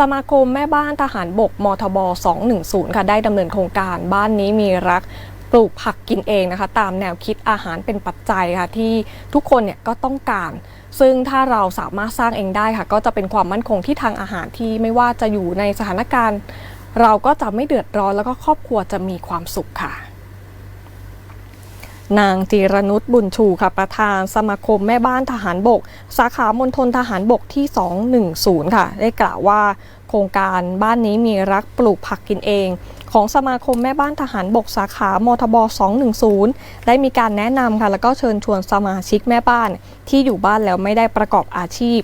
สมาคมแม่บ้านทหารบกมทบ 210 ค่ะ ได้ดำเนินโครงการบ้านนี้มีรักปลูกผักกินเองนะคะ ตามแนวคิดอาหารเป็นปัจจัยค่ะ ที่ทุกคนเนี่ยก็ต้องการ ซึ่งถ้าเราสามารถสร้างเองได้ค่ะ ก็จะเป็นความมั่นคงที่ทางอาหารที่ไม่ว่าจะอยู่ในสถานการณ์ เราก็จะไม่เดือดร้อนแล้วก็ครอบครัวจะมีความสุขค่ะ นางจีรนุชบุญชูค่ะประธานสมาคมแม่บ้านทหารบก สาขามณฑลทหารบกที่ 210 ค่ะ ได้กล่าวว่าโครงการบ้านนี้มีรักปลูกผักกินเอง ของสมาคมแม่บ้านทหารบกสาขามทบ 210 ได้มีการแนะนำค่ะ แล้วก็เชิญชวนสมาชิกแม่บ้านที่อยู่บ้านแล้วไม่ได้ประกอบอาชีพ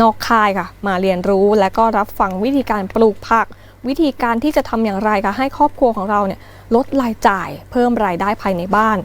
นอกค่ายค่ะ มาเรียนรู้และก็รับฟังวิธีการปลูกผัก วิธีการที่จะทำอย่างไรค่ะให้ครอบครัวของเราเนี่ยลดรายจ่าย เพิ่มรายได้ภายในบ้าน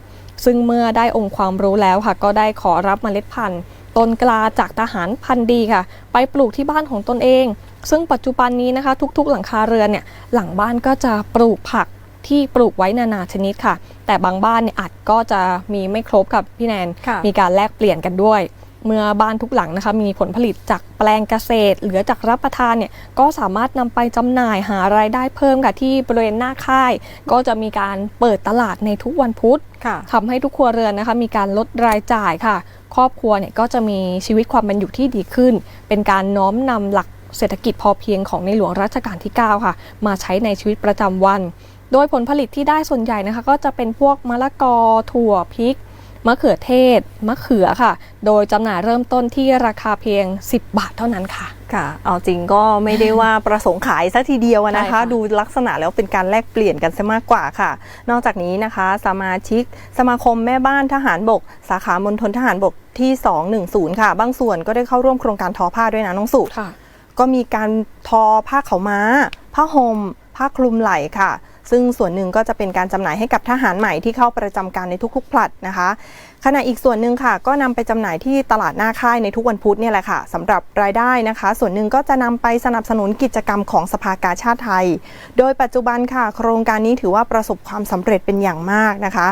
ซึ่งเมื่อได้องค์ความรู้แล้วค่ะ ก็ได้ขอรับเมล็ดพันธุ์ต้นกล้าจากทหารพันธุ์ดีค่ะ ไปปลูกที่บ้านของตนเอง ซึ่งปัจจุบันนี้นะคะ ทุกๆ หลังคาเรือนเนี่ยหลังบ้านก็จะปลูกผักที่ปลูกไว้นานาชนิดค่ะ แต่บางบ้านเนี่ยอาจก็จะมีไม่ครบกับพี่แนนค่ะมีการแลกเปลี่ยนกันด้วย เมื่อบ้านทุกหลังนะคะมีผลผลิตจากแปลงเกษตร เหลือจากรับประทานเนี่ยก็สามารถนำไปจำหน่ายหารายได้เพิ่มค่ะที่บริเวณหน้าค่าย ก็จะมีการเปิดตลาดในทุกวันพุธค่ะทำให้ทุกครัวเรือนนะคะมีการลดรายจ่ายค่ะ ครอบครัวเนี่ยก็จะมีชีวิตความเป็นอยู่ที่ดีขึ้น เป็นการน้อมนำหลักเศรษฐกิจพอเพียงของในหลวงรัชกาลที่ 9 ค่ะ มาใช้ในชีวิตประจำวัน โดยผลผลิตที่ได้ส่วนใหญ่นะคะ ก็จะเป็นพวกมะละกอถั่วพริก มะเขือเทศ มะเขือค่ะ โดยจำหน่ายเริ่มต้นที่ราคาเพียง 10 บาทเท่านั้นค่ะ ค่ะ เอาจริงก็ไม่ได้ว่าประสงค์ขายซะทีเดียวอะนะใช่คะค่ะดูลักษณะแล้วเป็นการแลกเปลี่ยนกันซะมากกว่าค่ะ นอกจากนี้นะคะ สมาชิก สมาคมแม่บ้านทหารบก สาขามณฑลทหารบกที่ 210 ค่ะ บางส่วนก็ได้เข้าร่วมโครงการทอผ้าด้วยนะน้องสุค่ะก็มีการทอผ้าขาวม้า ผ้าห่มผ้าคลุมไหล่ค่ะ ซึ่งส่วนหนึ่งก็จะเป็นการจำหน่ายให้กับทหารใหม่ที่เข้าประจำการในทุกๆผลัดนะคะ ขณะอีกส่วนหนึ่งค่ะ ก็นำไปจำหน่ายที่ตลาดหน้าค่ายในทุกวันพุธเนี่ยแหละค่ะสำหรับรายได้นะคะ ส่วนหนึ่งก็จะนำไปสนับสนุนกิจกรรมของสภากาชาติไทย โดยปัจจุบันค่ะ โครงการนี้ถือว่าประสบความสำเร็จเป็นอย่างมากนะคะ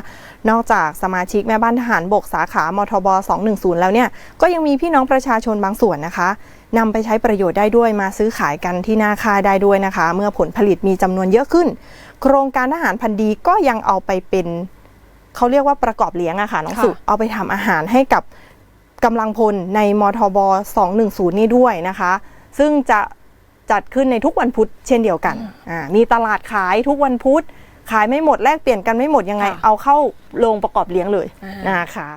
นอกจากสมาชิกแม่บ้านทหารบกสาขามทบ 210 แล้วเนี่ย ก็ยังมีพี่น้องประชาชนบางส่วนนะคะนำไปใช้ประโยชน์ได้ด้วยมาซื้อขายกันที่หน้าค่ายได้ด้วยนะคะ เมื่อผลผลิตมีจำนวนเยอะขึ้น โครงการทหารพันธุ์ดีก็ยังเอาไปเป็นเขาเรียกว่าประกอบเลี้ยงอะค่ะน้องค่ะสุเอาไปทำอาหารให้กับกำลังพลในมทบ 210 นี่ด้วยนะคะ ซึ่งจะจัดขึ้นในทุกวันพุธเช่นเดียวกันอ่ามีตลาดขายทุกวันพุธ ขายไม่หมดแลกเปลี่ยนกันไม่หมดยังไงเอาเข้าโรงประกอบเลี้ยงเลยอ่านนะคะ